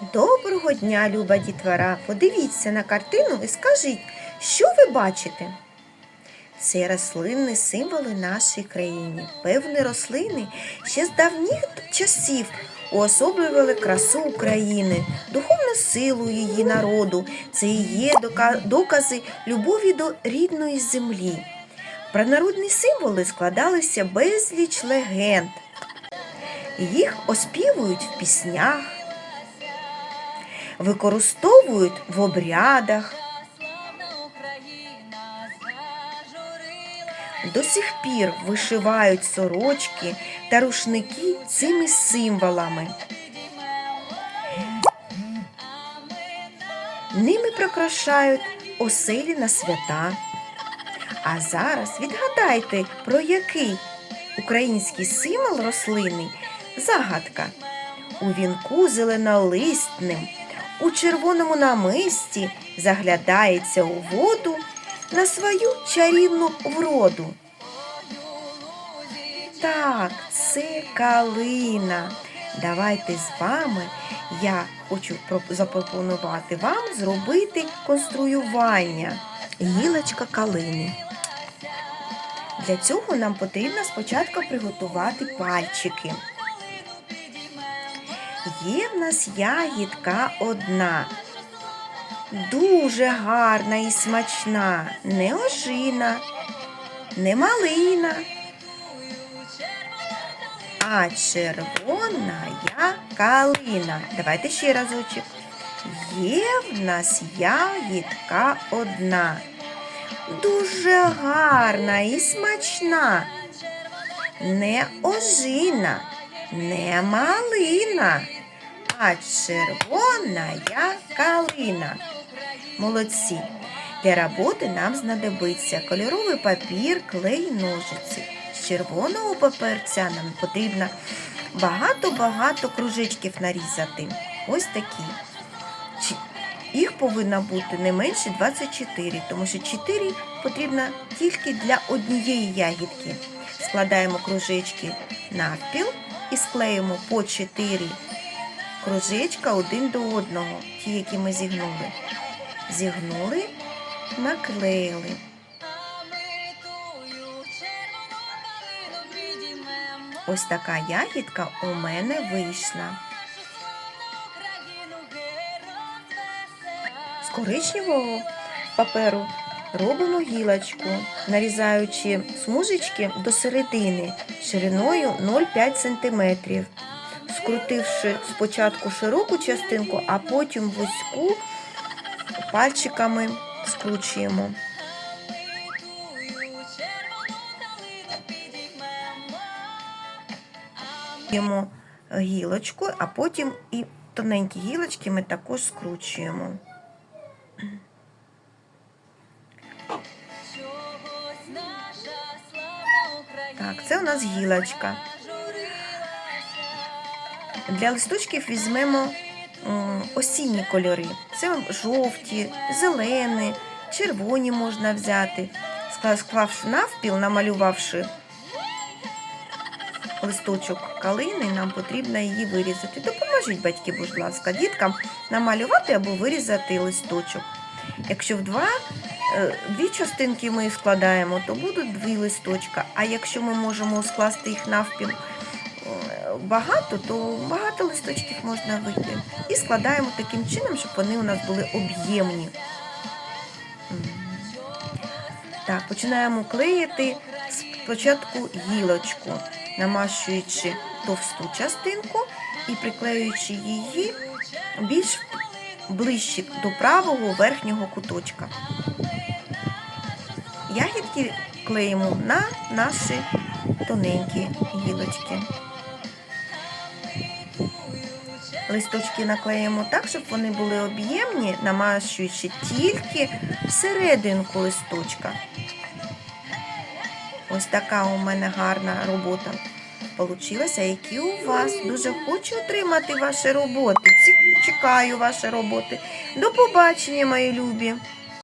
Доброго дня, люба дітвора. Подивіться на картину і скажіть, що ви бачите? Це рослинні символи нашої країни. Певні рослини ще з давніх часів уособлювали красу України, духовну силу її народу. Це і є докази любові до рідної землі. Про народні символи складалися безліч легенд. Їх оспівують в піснях, використовують в обрядах. До сих пір вишивають сорочки та рушники цими символами. Ними прикрашають оселі на свята. А зараз відгадайте, про який український символ рослини загадка. У вінку зеленолистним, у червоному намисті заглядається у воду на свою чарівну вроду. Так, це калина. Давайте з вами я хочу запропонувати вам зробити конструювання гілочка калини. Для цього нам потрібно спочатку приготувати пальчики. Є в нас ягідка одна, дуже гарна і смачна, не ожина, не малина, а червона я калина. Давайте ще разочок. Є в нас ягідка одна, дуже гарна і смачна, не ожина, не малина, а червона калина. Молодці. Для роботи нам знадобиться кольоровий папір, клей, ножиці. З червоного паперця нам потрібно багато-багато кружечків нарізати. Ось такі. Їх повинно бути не менше 24, тому що 4 потрібно тільки для однієї ягідки. Складаємо кружечки навпіл і склеїмо по 4 кружечка один до одного, ті, які ми зігнули. Зігнули, наклеїли. Ось така ягідка у мене вийшла. З коричневого паперу робимо гілочку, нарізаючи смужечки до середини шириною 0,5 см. Скрутивши спочатку широку частинку, а потім вузьку пальчиками скручуємо. Ємо гілочку, а потім і тоненькі гілочки ми також скручуємо. Так, це у нас гілочка. Для листочків візьмемо осінні кольори. Це жовті, зелені, червоні можна взяти. Скла- Склавши навпіл, намалювавши листочок калини, нам потрібно її вирізати. Допоможіть батьки, будь ласка, діткам намалювати або вирізати листочок. Якщо в два, е, дві частинки ми складаємо, то будуть дві листочка. А якщо ми можемо скласти їх навпіл е, багато, то багато листочків можна вийти. І складаємо таким чином, щоб вони у нас були об'ємні. Так, починаємо клеїти спочатку гілочку, намащуючи товсту частинку і приклеюючи її більш ближче до правого верхнього куточка. Ягідки клеїмо на наші тоненькі гілочки. Листочки наклеїмо так, щоб вони були об'ємні, намащуючи тільки серединку листочка. Ось така у мене гарна робота получилася. Які у вас? Дуже хочу отримати ваші роботи. Чекаю ваші роботи. До побачення, мої любі!